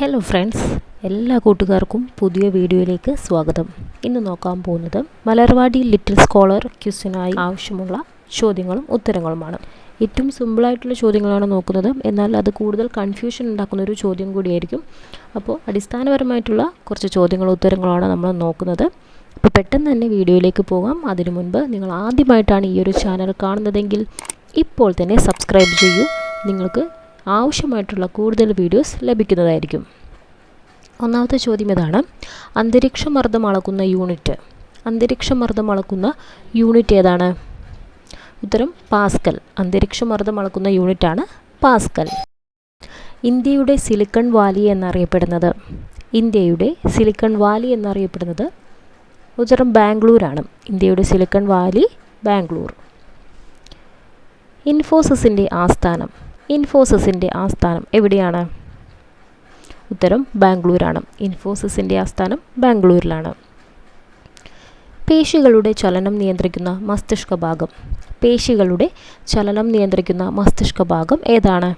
Hello friends എല്ലാ കൂട്ടുകാർക്കും പുതിയ വീഡിയോയിലേക്ക് സ്വാഗതം. ഇന്ന് നോക്കാൻ പോകുന്നത് മലർവാടി ലിറ്റിൽ സ്കോളർ ക്യുസിനായി ആവശ്യമുള്ള ചോദ്യങ്ങളും ഉത്തരങ്ങളുമാണ്. ഏറ്റവും സിമ്പിളായിട്ടുള്ള ചോദ്യങ്ങളാണ് നോക്കുന്നത്. എന്നാൽ അത് കൂടുതൽ കൺഫ്യൂഷൻ ഉണ്ടാക്കുന്ന ഒരു ചോദ്യം കൂടിയായിരിക്കും. അപ്പോൾ അടിസ്ഥാനപരമായിട്ടുള്ള കുറച്ച് ചോദ്യങ്ങളും ഉത്തരങ്ങളുമാണ് നമ്മൾ നോക്കുന്നത്. അപ്പോൾ പെട്ടെന്ന് തന്നെ വീഡിയോയിലേക്ക് പോകാം. അതിനു മുൻപ് നിങ്ങൾ ആദ്യമായിട്ടാണ് ഈ ഒരു ചാനൽ കാണുന്നതെങ്കിൽ ഇപ്പോൾ തന്നെ സബ്സ്ക്രൈബ് ചെയ്യൂ. നിങ്ങൾക്ക് ആവശ്യമായിട്ടുള്ള കൂടുതൽ വീഡിയോസ് ലഭിക്കുന്നതായിരിക്കും. ഒന്നാമത്തെ ചോദ്യം ഇതാണ്. അന്തരീക്ഷ മർദ്ദം അളക്കുന്ന യൂണിറ്റ്. അന്തരീക്ഷ മർദ്ദം അളക്കുന്ന യൂണിറ്റ് ഏതാണ്? ഉത്തരം പാസ്കൽ. അന്തരീക്ഷ മർദ്ദം അളക്കുന്ന യൂണിറ്റാണ് പാസ്കൽ. ഇന്ത്യയുടെ സിലിക്കൺ വാലി എന്നറിയപ്പെടുന്നത്. ഇന്ത്യയുടെ സിലിക്കൺ വാലി എന്നറിയപ്പെടുന്നത് ഉത്തരം ബാംഗ്ലൂരാണ്. ഇന്ത്യയുടെ സിലിക്കൺ വാലി ബാംഗ്ലൂർ. ഇൻഫോസിസിന്റെ ആസ്ഥാനം. ഇൻഫോസിസിന്റെ ആസ്ഥാനം എവിടെയാണ്? ഉത്തരം ബാംഗ്ലൂരാണ്. ഇൻഫോസിസിന്റെ ആസ്ഥാനം ബാംഗ്ലൂരിലാണ്. പേശികളുടെ ചലനം നിയന്ത്രിക്കുന്ന മസ്തിഷ്ക ഭാഗം. പേശികളുടെ ചലനം നിയന്ത്രിക്കുന്ന മസ്തിഷ്ക ഭാഗം ഏതാണ്?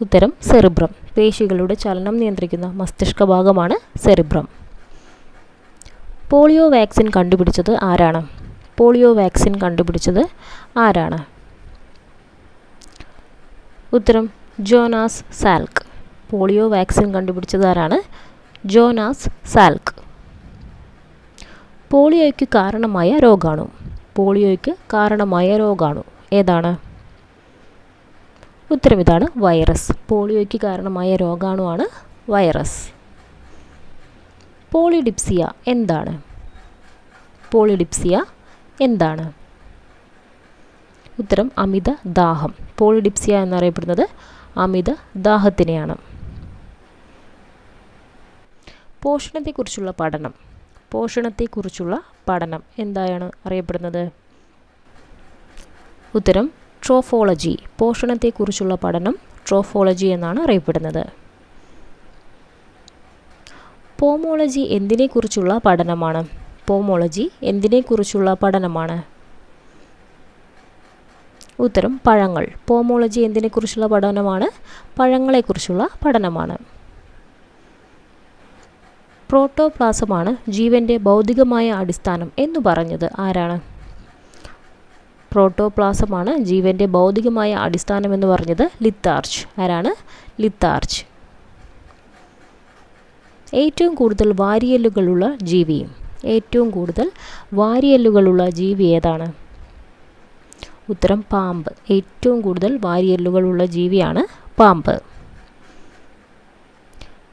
ഉത്തരം സെറിബ്രം. പേശികളുടെ ചലനം നിയന്ത്രിക്കുന്ന മസ്തിഷ്ക ഭാഗമാണ് സെറിബ്രം. പോളിയോ വാക്സിൻ കണ്ടുപിടിച്ചത് ആരാണ്? പോളിയോ വാക്സിൻ കണ്ടുപിടിച്ചത് ആരാണ്? ഉത്തരം ജോനാസ് സാൽക്ക്. പോളിയോ വാക്സിൻ കണ്ടുപിടിച്ചതാരാണ് ജോനാസ് സാൽക്ക്. പോളിയോയ്ക്ക് കാരണമായ രോഗാണു. പോളിയോയ്ക്ക് കാരണമായ രോഗാണു. ഏതാണ്? ഉത്തരം ഇതാണ് വൈറസ്. പോളിയോയ്ക്ക് കാരണമായ രോഗാണുവാണ് വൈറസ്. പോളിഡിപ്സിയ എന്താണ്? പോളിഡിപ്സിയ എന്താണ്? ഉത്തരം അമിത ദാഹം. പോളിഡിപ്സിയ എന്നറിയപ്പെടുന്നത് അമിത ദാഹത്തിനെയാണ്. പോഷണത്തെക്കുറിച്ചുള്ള പഠനം. പോഷണത്തെക്കുറിച്ചുള്ള പഠനം എന്തായാണ് അറിയപ്പെടുന്നത്? ഉത്തരം ട്രോഫോളജി. പോഷണത്തെക്കുറിച്ചുള്ള പഠനം ട്രോഫോളജി എന്നാണ് അറിയപ്പെടുന്നത്. പോമോളജി എന്തിനെക്കുറിച്ചുള്ള പഠനമാണ്? പോമോളജി എന്തിനെക്കുറിച്ചുള്ള പഠനമാണ്? ഉത്തരം പഴങ്ങൾ. പോമോളജി എന്തിനെക്കുറിച്ചുള്ള പഠനമാണ്? പഴങ്ങളെക്കുറിച്ചുള്ള പഠനമാണ്. പ്രോട്ടോപ്ലാസമാണ് ജീവന്റെ ഭൗതികമായ അടിസ്ഥാനം എന്ന് പറഞ്ഞത്. ആരാണ്? പ്രോട്ടോപ്ലാസമാണ് ജീവന്റെ ഭൗതികമായ അടിസ്ഥാനം എന്ന് പറഞ്ഞത് ലിത്താർച്ച് ആരാണ്? ലിത്താർച്ച് ഏറ്റവും കൂടുതൽ വാരിയല്ലുകളുള്ള ജീവി ഏറ്റവും കൂടുതൽ വാരിയല്ലുകളുള്ള ജീവി ഏതാണ്? ഉത്തരം പാമ്പ്. ഏറ്റവും കൂടുതൽ വാരിയെല്ലുകളുള്ള ജീവിയാണ് പാമ്പ്.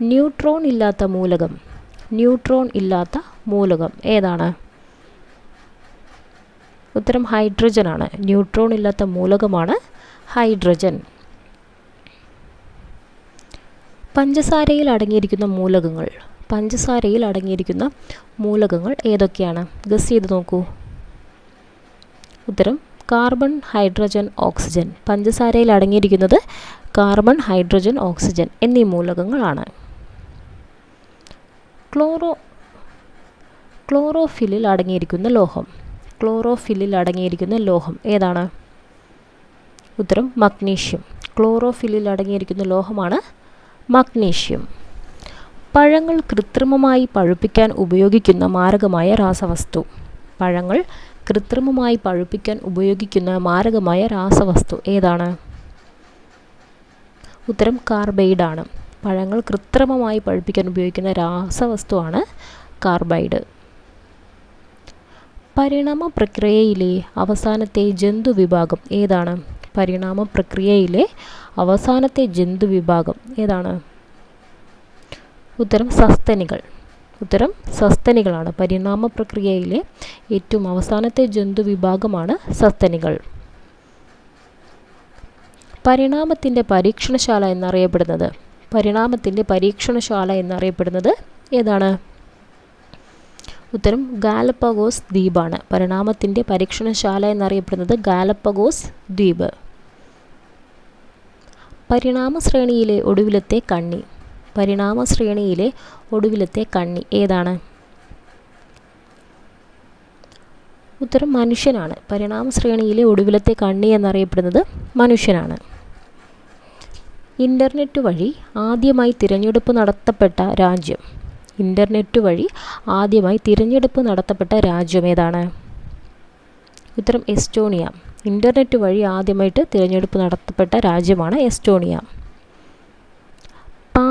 ന്യൂട്രോൺ ഇല്ലാത്ത മൂലകം. ന്യൂട്രോൺ ഇല്ലാത്ത മൂലകം. ഏതാണ്? ഉത്തരം ഹൈഡ്രജൻ ആണ്. ന്യൂട്രോൺ ഇല്ലാത്ത മൂലകമാണ് ഹൈഡ്രജൻ. പഞ്ചസാരയിൽ അടങ്ങിയിരിക്കുന്ന മൂലകങ്ങൾ. പഞ്ചസാരയിൽ അടങ്ങിയിരിക്കുന്ന മൂലകങ്ങൾ ഏതൊക്കെയാണ്? ഗസ് ചെയ്ത് നോക്കൂ. ഉത്തരം കാർബൺ ഹൈഡ്രജൻ ഓക്സിജൻ. പഞ്ചസാരയിൽ അടങ്ങിയിരിക്കുന്നത് കാർബൺ ഹൈഡ്രജൻ ഓക്സിജൻ എന്നീ മൂലകങ്ങളാണ്. ക്ലോറോ ക്ലോറോഫില്ലിൽ അടങ്ങിയിരിക്കുന്ന ലോഹം. ക്ലോറോഫില്ലിൽ അടങ്ങിയിരിക്കുന്ന ലോഹം ഏതാണ്? ഉത്തരം മഗ്നീഷ്യം. ക്ലോറോഫില്ലിൽ അടങ്ങിയിരിക്കുന്ന ലോഹമാണ് മഗ്നീഷ്യം. പഴങ്ങൾ കൃത്രിമമായി പഴുപ്പിക്കാൻ ഉപയോഗിക്കുന്ന മാരകമായ രാസവസ്തു. പഴങ്ങൾ കൃത്രിമമായി പഴുപ്പിക്കാൻ ഉപയോഗിക്കുന്ന മാരകമായ രാസവസ്തു ഏതാണ്? ഉത്തരം കാർബൈഡ് ആണ് പഴങ്ങൾ കൃത്രിമമായി പഴുപ്പിക്കാൻ ഉപയോഗിക്കുന്ന രാസവസ്തുവാണ് കാർബൈഡ്. പരിണാമ പ്രക്രിയയിലെ അവസാനത്തെ ജന്തു വിഭാഗം ഏതാണ്? പരിണാമ പ്രക്രിയയിലെ അവസാനത്തെ ജന്തു വിഭാഗം ഏതാണ്? ഉത്തരം സസ്തനികൾ. ഉത്തരം സസ്തനികളാണ്. പരിണാമ പ്രക്രിയയിലെ ഏറ്റവും അവസാനത്തെ ജന്തു വിഭാഗമാണ് സസ്തനികൾ. പരിണാമത്തിന്റെ പരീക്ഷണശാല എന്നറിയപ്പെടുന്നത്. പരിണാമത്തിന്റെ പരീക്ഷണശാല എന്നറിയപ്പെടുന്നത് ഏതാണ്? ഉത്തരം ഗാലപ്പഗോസ് ദ്വീപാണ്. പരിണാമത്തിന്റെ പരീക്ഷണശാല എന്നറിയപ്പെടുന്നത് ഗാലപ്പഗോസ് ദ്വീപ്. പരിണാമ ശ്രേണിയിലെ ഒടുവിലത്തെ കണ്ണി. പരിണാമ ശ്രേണിയിലെ ഒടുവിലത്തെ കണ്ണി ഏതാണ്? ഉത്തരം മനുഷ്യനാണ്. പരിണാമ ശ്രേണിയിലെ ഒടുവിലത്തെ കണ്ണി എന്നറിയപ്പെടുന്നത് മനുഷ്യനാണ്. ഇന്റർനെറ്റ് വഴി ആദ്യമായി തിരഞ്ഞെടുപ്പ് നടത്തപ്പെട്ട രാജ്യം. ഇന്റർനെറ്റ് വഴി ആദ്യമായി തിരഞ്ഞെടുപ്പ് നടത്തപ്പെട്ട രാജ്യം ഏതാണ്? ഉത്തരം എസ്റ്റോണിയ. ഇന്റർനെറ്റ് വഴി ആദ്യമായിട്ട് തിരഞ്ഞെടുപ്പ് നടത്തപ്പെട്ട രാജ്യമാണ് എസ്റ്റോണിയ.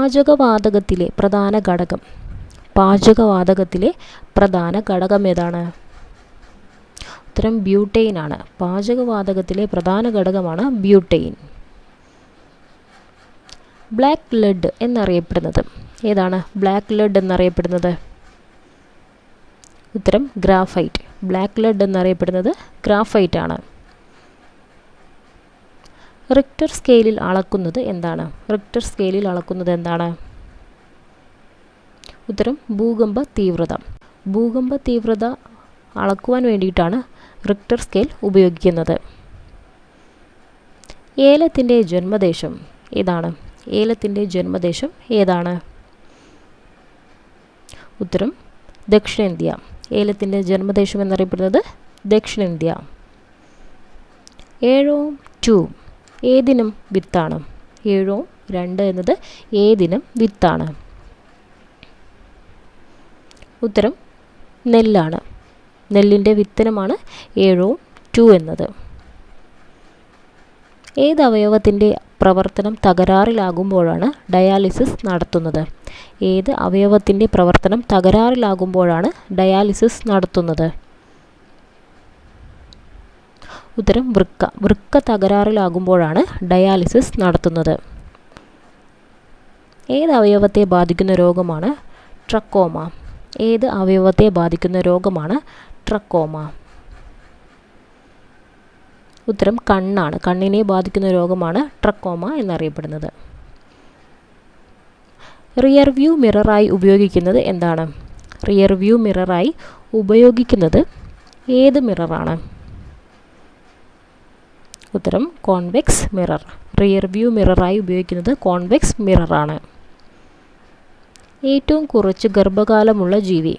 പാചകവാതകത്തിലെ പ്രധാന ഘടകം. പാചകവാതകത്തിലെ പ്രധാന ഘടകം ഏതാണ്? ഉത്തരം ബ്യൂട്ടെയിൻ ആണ്. പാചകവാതകത്തിലെ പ്രധാന ഘടകമാണ് ബ്യൂട്ടെയിൻ ബ്ലാക്ക് ലെഡ് എന്നറിയപ്പെടുന്നത്. ഏതാണ് ബ്ലാക്ക് ലെഡ് എന്നറിയപ്പെടുന്നത്? ഉത്തരം ഗ്രാഫൈറ്റ്. ബ്ലാക്ക് ലെഡ് എന്നറിയപ്പെടുന്നത് ഗ്രാഫൈറ്റ് ആണ്. റിക്ടർ സ്കെയിലിൽ അളക്കുന്നത് എന്താണ്? റിക്ടർ സ്കെയിലിൽ അളക്കുന്നത് എന്താണ്? ഉത്തരം ഭൂകമ്പ തീവ്രത. ഭൂകമ്പ തീവ്രത അളക്കുവാൻ വേണ്ടിയിട്ടാണ് റിക്ടർ സ്കെയിൽ ഉപയോഗിക്കുന്നത്. ഏലത്തിന്റെ ജന്മദേശം ഏതാണ്? ഏലത്തിന്റെ ജന്മദേശം ഏതാണ്? ഉത്തരം ദക്ഷിണേന്ത്യ. ഏലത്തിന്റെ ജന്മദേശം എന്നറിയപ്പെടുന്നത് ദക്ഷിണേന്ത്യ. ഏഴോം ടു. ഏതിനം വിത്താണ്. ഏഴോ രണ്ട് എന്നത് ഏതിനും വിത്താണ്. ഉത്തരം നെല്ലാണ്. നെല്ലിന്റെ വിത്തനമാണ് ഏഴോം ടു എന്നത്. ഏത് അവയവത്തിന്റെ പ്രവർത്തനം തകരാറിലാകുമ്പോഴാണ് ഡയാലിസിസ് നടത്തുന്നത്? ഏത് അവയവത്തിന്റെ പ്രവർത്തനം തകരാറിലാകുമ്പോഴാണ് ഡയാലിസിസ് നടത്തുന്നത്? ഉത്തരം വൃക്ക വൃക്ക തകരാറിലാകുമ്പോഴാണ് ഡയാലിസിസ് നടത്തുന്നത്. ഏത് അവയവത്തെ ബാധിക്കുന്ന രോഗമാണ് ട്രക്കോമ? ഏത് അവയവത്തെ ബാധിക്കുന്ന രോഗമാണ് ട്രക്കോമ? ഉത്തരം കണ്ണാണ്. കണ്ണിനെ ബാധിക്കുന്ന രോഗമാണ് ട്രക്കോമ എന്നറിയപ്പെടുന്നത്. റിയർ വ്യൂ മിററായി ഉപയോഗിക്കുന്നത് എന്താണ്? റിയർ വ്യൂ മിററായി ഉപയോഗിക്കുന്നത് ഏത് മിററാണ്? ഉത്തരം കോൺവെക്സ് മിറർ. റിയർ വ്യൂ മിററായി ഉപയോഗിക്കുന്നത് കോൺവെക്സ് മിററാണ്. ഏറ്റവും കുറച്ച് ഗർഭകാലമുള്ള ജീവി.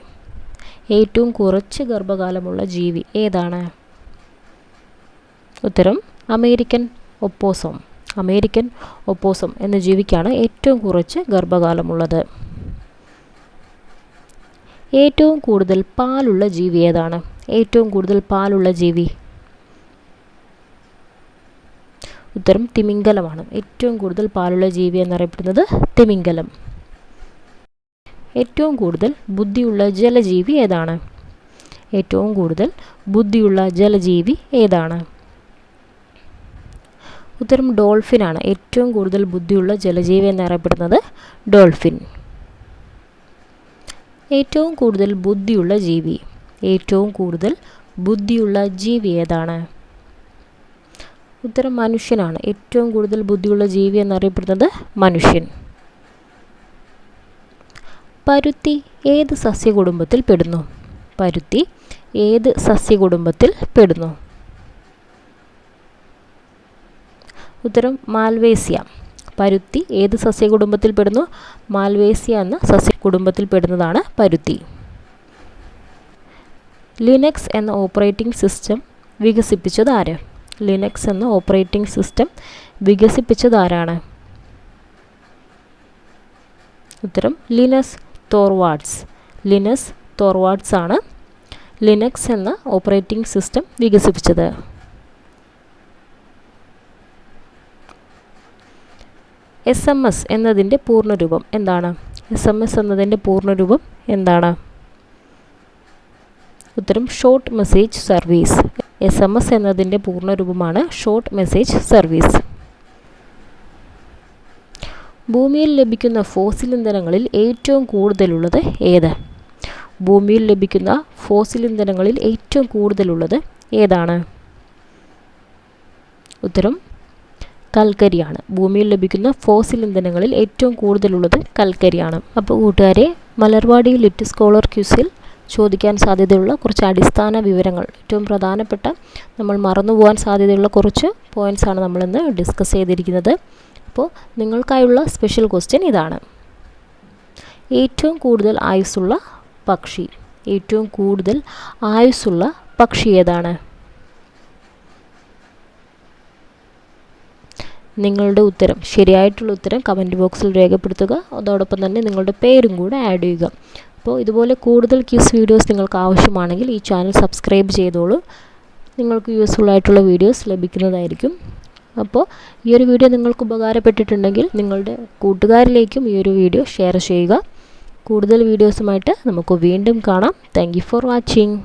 ഏറ്റവും കുറച്ച് ഗർഭകാലമുള്ള ജീവി ഏതാണ്? ഉത്തരം അമേരിക്കൻ ഒപ്പോസം. അമേരിക്കൻ ഒപ്പോസം എന്ന ജീവിക്കാണ് ഏറ്റവും കുറച്ച് ഗർഭകാലമുള്ളത്. ഏറ്റവും കൂടുതൽ പാലുള്ള ജീവി ഏതാണ്? ഏറ്റവും കൂടുതൽ പാലുള്ള ജീവി ഉത്തരം തിമിംഗലമാണ്. ഏറ്റവും കൂടുതൽ പാലുള്ള ജീവി എന്നറിയപ്പെടുന്നത് തിമിംഗലം. ഏറ്റവും കൂടുതൽ ബുദ്ധിയുള്ള ജലജീവി ഏതാണ്? ഏറ്റവും കൂടുതൽ ബുദ്ധിയുള്ള ജലജീവി ഏതാണ്? ഉത്തരം ഡോൾഫിനാണ്. ഏറ്റവും കൂടുതൽ ബുദ്ധിയുള്ള ജലജീവി എന്നറിയപ്പെടുന്നത് ഡോൾഫിൻ. ഏറ്റവും കൂടുതൽ ബുദ്ധിയുള്ള ജീവി. ഏറ്റവും കൂടുതൽ ബുദ്ധിയുള്ള ജീവി ഏതാണ്? ഉത്തരം മനുഷ്യനാണ്. ഏറ്റവും കൂടുതൽ ബുദ്ധിയുള്ള ജീവി എന്നറിയപ്പെടുന്നത് മനുഷ്യൻ. പരുത്തി ഏത് സസ്യകുടുംബത്തിൽ പെടുന്നു? പരുത്തി ഏത് സസ്യകുടുംബത്തിൽ പെടുന്നു? ഉത്തരം മാൽവേസിയ. പരുത്തി ഏത് സസ്യകുടുംബത്തിൽ പെടുന്നു? മാൽവേസിയ എന്ന സസ്യകുടുംബത്തിൽ പെടുന്നതാണ് പരുത്തി. ലിനക്സ് എന്ന ഓപ്പറേറ്റിംഗ് സിസ്റ്റം വികസിപ്പിച്ചത് ആര്? ലിനക്സ് എന്ന ഓപ്പറേറ്റിംഗ് സിസ്റ്റം വികസിപ്പിച്ചത് ആരാണ് ഉത്തരം ലിനസ് തോർവാഡ്സ് ലിനസ് തോർവാഡ്സ് ആണ് ലിനക്സ് എന്ന ഓപ്പറേറ്റിംഗ് സിസ്റ്റം വികസിപ്പിച്ചത്. എസ് എം എസ് എന്നതിന്റെ പൂർണരൂപം എന്താണ്? എസ് എം എസ് എന്നതിന്റെ പൂർണരൂപം എന്താണ്? ഉത്തരം short message service S M S എന്നതിന്റെ പൂർണരൂപമാണ് ഷോർട്ട് മെസ്സേജ് സർവീസ് ഭൂമിയിൽ ലഭിക്കുന്ന ഫോസിൽ ഇന്ധനങ്ങളിൽ ഏറ്റവും കൂടുതലുള്ളത് ഏത്? ഭൂമിയിൽ ലഭിക്കുന്ന ഫോസിൽ ഇന്ധനങ്ങളിൽ ഏറ്റവും കൂടുതലുള്ളത് ഏതാണ്? ഉത്തരം കൽക്കരിയാണ്. ഭൂമിയിൽ ലഭിക്കുന്ന ഫോസിൽ ഇന്ധനങ്ങളിൽ ഏറ്റവും കൂടുതലുള്ളത് കൽക്കരിയാണ്. അപ്പോൾ കൂട്ടുകാരെ മലർവാടി ലിറ്റ് സ്കോളർ ക്യൂസിൽ ചോദിക്കാൻ സാധ്യതയുള്ള കുറച്ച് അടിസ്ഥാന വിവരങ്ങൾ. ഏറ്റവും പ്രധാനപ്പെട്ട നമ്മൾ മറന്നുപോകാൻ സാധ്യതയുള്ള കുറച്ച് പോയിന്റ്സാണ് നമ്മളിന്ന് ഡിസ്കസ് ചെയ്തിരിക്കുന്നത്. അപ്പോൾ നിങ്ങൾക്കായുള്ള സ്പെഷ്യൽ ക്വസ്റ്റ്യൻ ഇതാണ്. ഏറ്റവും കൂടുതൽ ആയുസ്സുള്ള പക്ഷി. ഏറ്റവും കൂടുതൽ ആയുസ്സുള്ള പക്ഷി ഏതാണ്? നിങ്ങളുടെ ഉത്തരം ശരിയായിട്ടുള്ള ഉത്തരം കമന്റ് ബോക്സിൽ രേഖപ്പെടുത്തുക. അതോടൊപ്പം തന്നെ നിങ്ങളുടെ പേരും കൂടെ ആഡ് ചെയ്യുക. അപ്പോൾ ഇതുപോലെ കൂടുതൽ ക്യൂസ് വീഡിയോസ് നിങ്ങൾക്ക് ആവശ്യമാണെങ്കിൽ ഈ ചാനൽ സബ്സ്ക്രൈബ് ചെയ്തോളൂ. നിങ്ങൾക്ക് യൂസ്ഫുൾ ആയിട്ടുള്ള വീഡിയോസ് ലഭിക്കുന്നതായിരിക്കും. അപ്പോൾ ഈ ഒരു വീഡിയോ നിങ്ങൾക്ക് ഉപകാരപ്പെട്ടിട്ടുണ്ടെങ്കിൽ നിങ്ങളുടെ കൂട്ടുകാരിലേക്കും ഈ ഒരു വീഡിയോ ഷെയർ ചെയ്യുക. കൂടുതൽ വീഡിയോസുമായിട്ട് നമുക്ക് വീണ്ടും കാണാം. Thank for watching